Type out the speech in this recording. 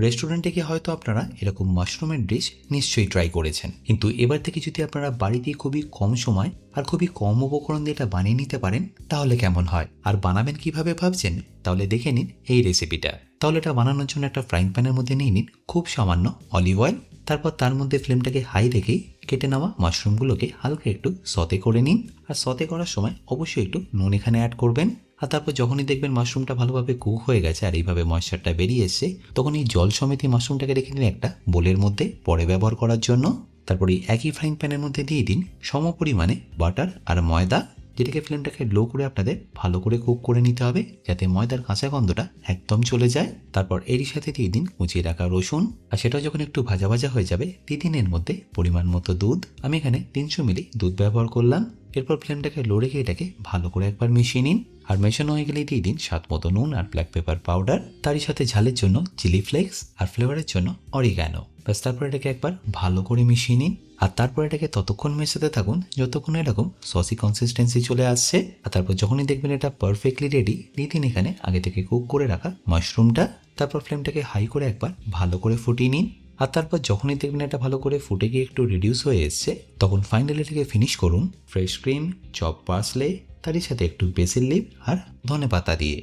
রেস্টুরেন্টে গিয়ে হয়তো আপনারা এরকম মাশরুমের ডিশ নিশ্চয়ই ট্রাই করেছেন। কিন্তু এবার থেকে যদি আপনারা বাড়িতে খুবই কম সময় আর খুবই কম উপকরণ দিয়ে এটা বানিয়ে নিতে পারেন, তাহলে কেমন হয়? আর বানাবেন কীভাবে ভাবছেন? তাহলে দেখে নিন এই রেসিপিটা তাহলে এটা বানানোর জন্য একটা ফ্রাইং প্যানের মধ্যে নিয়ে নিন, খুব সামান্য অলিভ অয়েল তারপর তার মধ্যে ফ্লেমটাকে হাই রেখেই কেটে নেওয়া মাশরুমগুলোকে হালকা একটু সতে করে নিন। আর সতে করার সময় অবশ্যই একটু নুন এখানে অ্যাড করবেন। আর তারপর যখনই দেখবেন মাশরুমটা ভালোভাবে কুক হয়ে গেছে আর এইভাবে ময়েশ্চারটা বেরিয়ে এসছে, তখন এই জল সমেত মাশরুমটাকে রেখে দিন একটা বোলের মধ্যে পরে ব্যবহার করার জন্য। তারপর একই ফ্রাইং প্যানের মধ্যে দিয়ে দিন সম পরিমাণে বাটার আর ময়দা, যেটাকে ফ্লেমটাকে লো করে আপনাদের ভালো করে কুক করে নিতে হবে, যাতে ময়দার কাঁচা গন্ধটা একদম চলে যায়। তারপর এরই সাথে দিয়ে দিন কুচিয়ে রাখা রসুন, আর সেটা যখন একটু ভাজা ভাজা হয়ে যাবে দিয়ে দিন এর মধ্যে পরিমাণ মতো দুধ। আমি এখানে তিনশো মিলি দুধ ব্যবহার করলাম। এরপর ফ্লেমটাকে লো রেখে এটাকে ভালো করে একবার মিশিয়ে নিন। আর মেশানো হয়ে গেলে দিয়ে দিন স্বাদ মতো নুন আর ব্ল্যাক পেপার পাউডার তারই সাথে ঝালের জন্য চিলি ফ্লেক্স আর ফ্লেভারের জন্য অরিগ্যানো ব্যাস, তারপর এটাকে একবার ভালো করে মিশিয়ে নিন। আর তারপর এটাকে ততক্ষণ মেশাতে থাকুন যতক্ষণ এরকম সসি কনসিস্টেন্সি চলে আসছে। আর তারপর যখনই দেখবেন এটা পারফেক্টলি রেডি দিয়ে দিন এখানে আগে থেকে কুক করে রাখা মাশরুমটা তারপর ফ্লেমটাকে হাই করে একবার ভালো করে ফুটিয়ে নিন। আর তারপর যখনই দেখবেন এটা ভালো করে ফুটে গিয়ে একটু রিডিউস হয়ে এসছে, তখন ফাইনালি এটাকে ফিনিশ করুন ফ্রেশ ক্রিম চপ পার্সলে তারই সাথে একটু বেসিল লিপ আর ধনে পাতা দিয়ে।